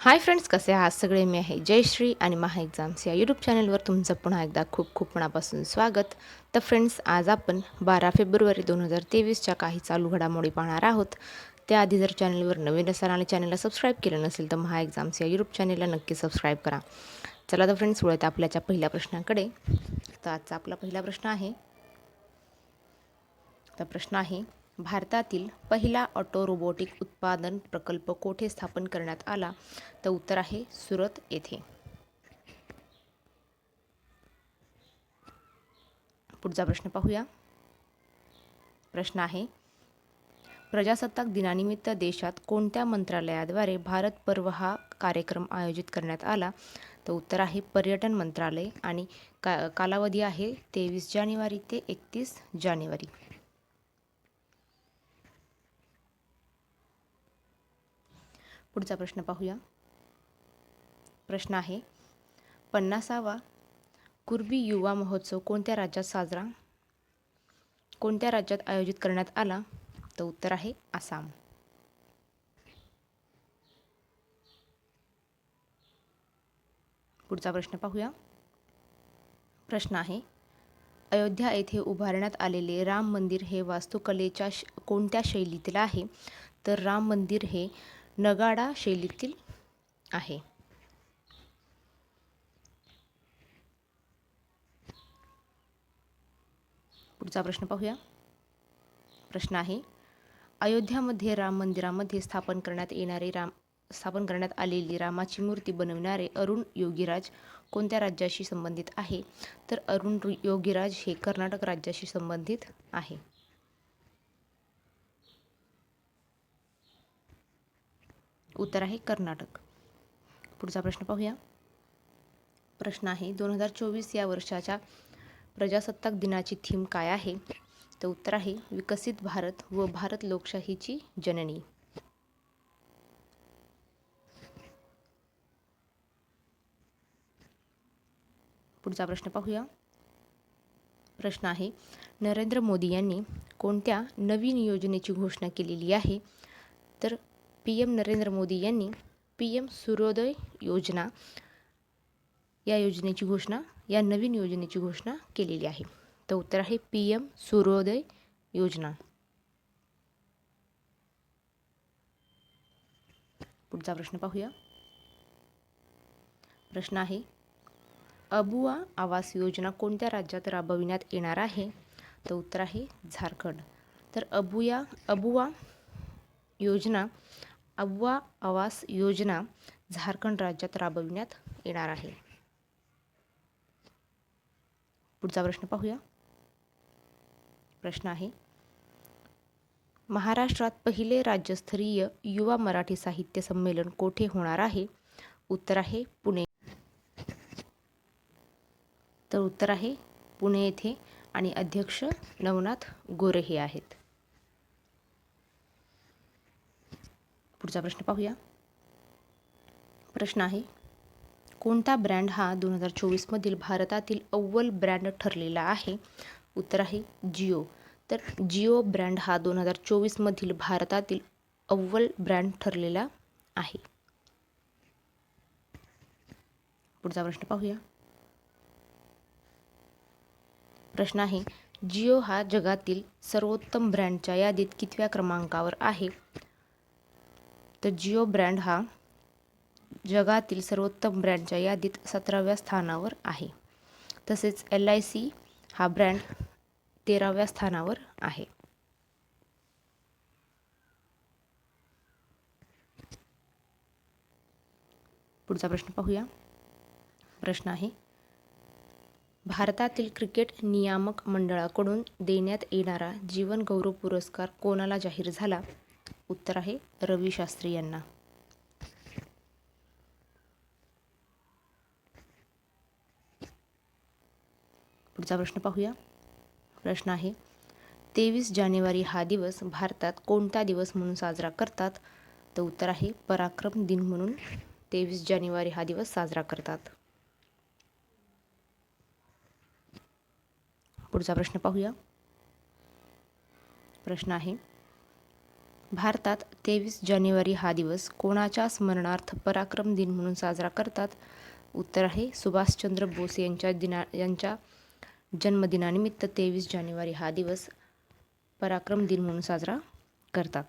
Hi friends कसे आहात? सगळे मी आहे जयश्री आणि महा एक्झाम्स या यूट्यूब चॅनलवर तुमचं पुन्हा एकदा खूप खूप मनापासून स्वागत. तर फ्रेंड्स आज आपण बारा फेब्रुवारी दोन हजार तेवीसच्या काही चालू घडामोडी पाहणार आहोत. त्याआधी जर चॅनलवर नवीन असाल आणि चॅनलला सबस्क्राईब केलं नसेल तर महा एक्झाम्स या यूट्यूब चॅनलला नक्की सबस्क्राईब करा. चला तर फ्रेंड्स वळत आपल्याच्या पहिल्या प्रश्नाकडे. तर आजचा आपला पहिला प्रश्न आहे. तर प्रश्न आहे भारतातील पहिला ऑटो रोबोटिक उत्पादन प्रकल्प कोठे स्थापन करण्यात आला? तर उत्तर आहे सुरत येथे. पुढचा प्रश्न पाहूया. प्रश्न आहे प्रजासत्ताक दिनानिमित्त देशात कोणत्या मंत्रालयाद्वारे भारत पर्व हा कार्यक्रम आयोजित करण्यात आला? तर उत्तर आहे पर्यटन मंत्रालय आणि का कालावधी आहे तेवीस जानेवारी ते एकतीस जानेवारी. पुढचा प्रश्न पाहूया. प्रश्न आहे पन्नासावा कुर्बी युवा महोत्सव कोणत्या राज्यात साजरा? कोणत्या राज्यात आयोजित करण्यात आला? तर उत्तर आहे आसाम. पुढचा प्रश्न पाहूया. प्रश्न आहे अयोध्या येथे उभारण्यात आलेले राम मंदिर हे वास्तुकलेच्या श कोणत्या शैलीतील आहे? तर राम मंदिर हे नगाडा शैलीतील आहे. पुढचा प्रश्न पाहूया. प्रश्न आहे अयोध्यामध्ये राम मंदिरामध्ये स्थापन करण्यात येणारे राम स्थापन करण्यात आलेली रामाची मूर्ती बनविणारे अरुण योगीराज कोणत्या राज्याशी संबंधित आहे? तर अरुण योगीराज हे कर्नाटक राज्याशी संबंधित आहे. उत्तर आहे कर्नाटक. पुढचा प्रश्न पाहूया. प्रश्न आहे दोन हजार चोवीस या वर्षाच्या प्रजासत्ताक दिनाची थीम काय आहे? तर उत्तर आहे विकसित भारत व भारत लोकशाहीची जननी. पुढचा प्रश्न पाहूया. प्रश्न आहे नरेंद्र मोदी यांनी कोणत्या नवीन योजनेची घोषणा केलेली आहे? तर पी एम नरेंद्र मोदी यांनी पी एम सूर्योदय योजना या योजनेची घोषणा या नवीन योजनेची घोषणा केलेली आहे. तर उत्तर आहे पी एम सूर्योदय योजना. पुढचा प्रश्न पाहूया. प्रश्न आहे अबुआ आवास योजना कोणत्या राज्यात राबविण्यात येणार आहे? तर उत्तर आहे झारखंड. तर अबुया अबुआ योजना अव्वा आवास योजना झारखंड राज्यात राबविण्यात येणार आहे. पुढचा प्रश्न पाहूया. प्रश्न आहे महाराष्ट्रात पहिले राज्यस्तरीय युवा मराठी साहित्य संमेलन कोठे होणार आहे? उत्तर आहे पुणे. तर उत्तर आहे पुणे येथे आणि अध्यक्ष नवनाथ गोरे हे आहेत. पुढचा प्रश्न पाहूया. प्रश्न आहे कोणता ब्रँड हा दोन हजार चोवीसमधील भारतातील अव्वल ब्रँड ठरलेला आहे? उत्तर आहे जिओ. तर जिओ ब्रँड हा दोन हजार चोवीसमधील भारतातील अव्वल ब्रँड ठरलेला आहे. पुढचा प्रश्न पाहूया. प्रश्न आहे जिओ हा जगातील सर्वोत्तम ब्रँडच्या यादीत कितव्या क्रमांकावर आहे? तर जिओ ब्रँड हा जगातील सर्वोत्तम ब्रँडच्या यादीत सतराव्या स्थानावर आहे. तसेच एल आय सी हा ब्रँड तेराव्या स्थानावर आहे. पुढचा प्रश्न पाहूया. प्रश्न आहे भारतातील क्रिकेट नियामक मंडळाकडून देण्यात येणारा जीवन गौरव पुरस्कार कोणाला जाहीर झाला? उत्तर आहे रवी शास्त्री यांना. पुढचा प्रश्न पाहूया. प्रश्न आहे तेवीस जानेवारी हा दिवस भारतात कोणता दिवस म्हणून साजरा करतात? तर उत्तर आहे पराक्रम दिन म्हणून तेवीस जानेवारी हा दिवस साजरा करतात. पुढचा प्रश्न पाहूया. प्रश्न आहे भारतात तेवीस जानेवारी हा दिवस कोणाच्या स्मरणार्थ पराक्रम दिन म्हणून साजरा करतात? उत्तर आहे सुभाषचंद्र बोस यांच्या दिना यांच्या जन्मदिनानिमित्त तेवीस जानेवारी हा दिवस पराक्रम दिन म्हणून साजरा करतात.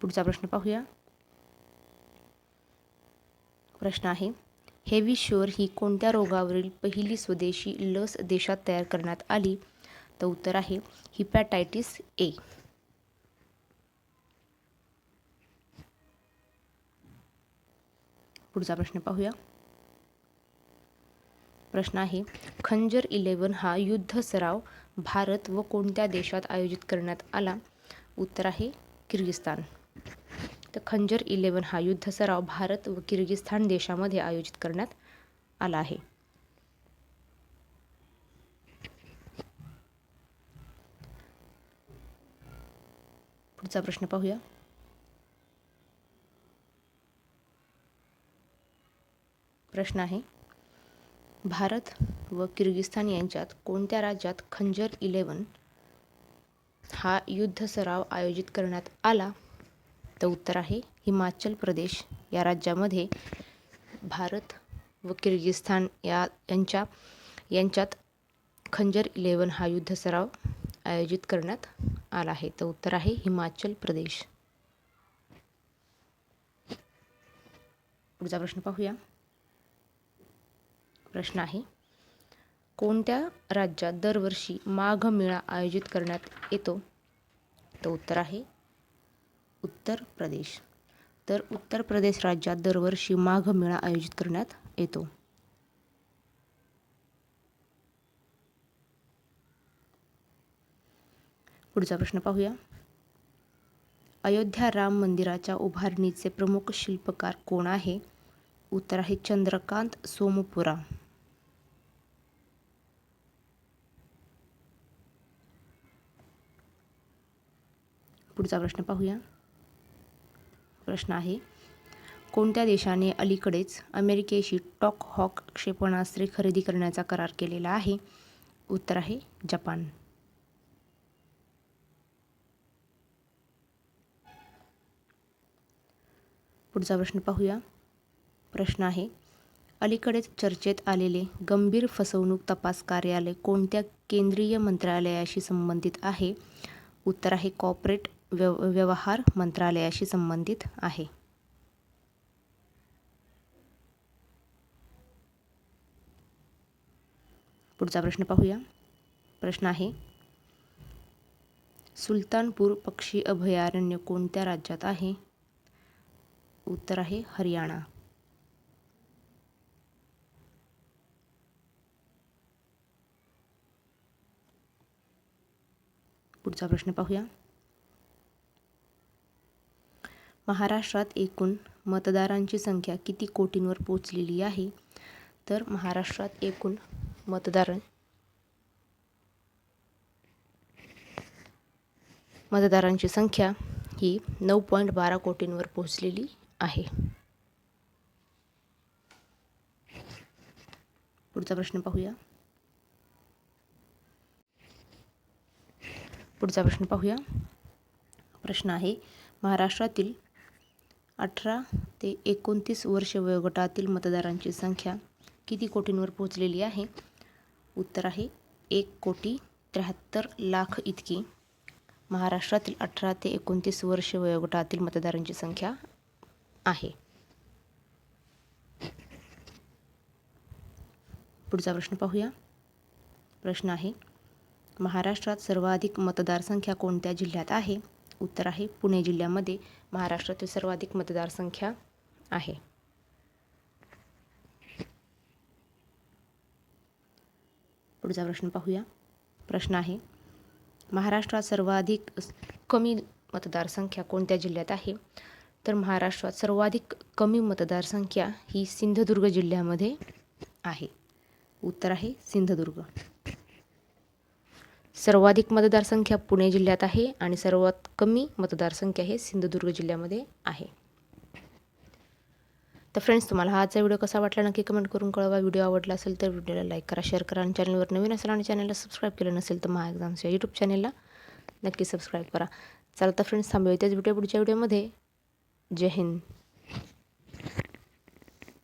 पुढचा प्रश्न पाहूया. प्रश्न आहे हेवी शोर ही कोणत्या रोगावरील पहिली स्वदेशी लस देशात तयार करण्यात आली? तर उत्तर आहे हिपॅटायटिस ए पुढचा प्रश्न पाहूया. प्रश्न आहे खंजर इलेवन हा युद्ध सराव भारत व कोणत्या देशात आयोजित करण्यात आला? उत्तर आहे किर्गिस्तान तर खंजर इलेवन हा युद्ध सराव भारत व किर्गिस्तान देशामध्ये आयोजित करण्यात आला आहे. पुढचा प्रश्न पाहूया प्रश्न आहे भारत व किर्गिस्तान यांच्यात कोणत्या राज्यात खंजर इलेवन हा युद्ध सराव आयोजित करण्यात आला तर उत्तर आहे हिमाचल प्रदेश या राज्यामध्ये भारत व किर्गिस्तान या यांच्या यांच्यात खंजर इलेवन हा युद्ध सराव आयोजित करण्यात आला आहे. तर उत्तर आहे हिमाचल प्रदेश. पुढचा प्रश्न पाहूया. प्रश्न आहे कोणत्या राज्यात दरवर्षी माघ मेळा आयोजित करण्यात येतो? तर उत्तर आहे उत्तर प्रदेश. तर उत्तर प्रदेश राज्यात दरवर्षी माघ मेळा आयोजित करण्यात येतो. पुढचा प्रश्न पाहूया. अयोध्या राम मंदिराच्या उभारणीचे प्रमुख शिल्पकार कोण आहे? उत्तर आहे चंद्रकांत सोमपुरा. पुढचा प्रश्न पाहूया. प्रश्न आहे कोणत्या देशाने अलीकडेच अमेरिकेशी टॉक हॉक क्षेपणास्त्रे खरेदी करण्याचा करार केलेला आहे? उत्तर आहे जपान. पुढचा प्रश्न पाहूया. प्रश्न आहे अलीकडेच चर्चेत आलेले गंभीर फसवणूक तपास कार्यालय कोणत्या केंद्रीय मंत्रालयाशी संबंधित आहे? उत्तर आहे कॉर्पोरेट व्यव व्यवहार मंत्रालयाशी संबंधित आहे. पुढचा प्रश्न पाहूया. प्रश्न आहे सुलतानपूर पक्षी अभयारण्य कोणत्या राज्यात आहे? उत्तर आहे हरियाणा. पुढचा प्रश्न पाहूया. महाराष्ट्रात एकूण मतदारांची संख्या किती कोटींवर पोचलेली आहे? तर महाराष्ट्रात एकूण मतदार मतदारांची संख्या ही नऊ पॉईंट बारा कोटींवर पोहोचलेली आहे. पुढचा प्रश्न पाहूया. पुढचा प्रश्न पाहूया. प्रश्न आहे महाराष्ट्रातील अठरा ते एकोणतीस वर्ष वयोगटातील मतदारांची संख्या किती कोटींवर पोहोचलेली आहे? उत्तर आहे एक कोटी त्र्याहत्तर लाख इतकी. महाराष्ट्रातील अठरा ते एकोणतीस वर्ष वयोगटातील मतदारांची संख्या आहे. पुढचा प्रश्न पाहूया. प्रश्न आहे महाराष्ट्रात सर्वाधिक मतदारसंख्या कोणत्या जिल्ह्यात आहे? उत्तर आहे पुणे जिल्ह्यामध्ये महाराष्ट्रातील सर्वाधिक मतदारसंख्या आहे. पुढचा प्रश्न पाहूया. प्रश्न आहे महाराष्ट्रात सर्वाधिक कमी मतदारसंख्या कोणत्या जिल्ह्यात आहे? तर महाराष्ट्रात सर्वाधिक कमी मतदारसंख्या ही सिंधुदुर्ग जिल्ह्यामध्ये आहे. उत्तर आहे सिंधुदुर्ग. सर्वाधिक मतदारसंख्या पुणे जिल्ह्यात आहे आणि सर्वात कमी मतदारसंख्या हे सिंधुदुर्ग जिल्ह्यामध्ये आहे. तर फ्रेंड्स तुम्हाला हा आजचा व्हिडिओ कसा वाटला? नक्की कमेंट करून कळवा. व्हिडिओ आवडला असेल तर व्हिडिओला लाईक करा शेअर करा आणि चॅनलवर नवीन असेल आणि चॅनलला सबस्क्राईब केलं नसेल तर महा एक्झाम्सच्या यूट्यूब चॅनलला नक्की सबस्क्राईब करा. चला तर फ्रेंड्स थांबूया त्याच व्हिडिओ पुढच्या व्हिडिओमध्ये जय हिंद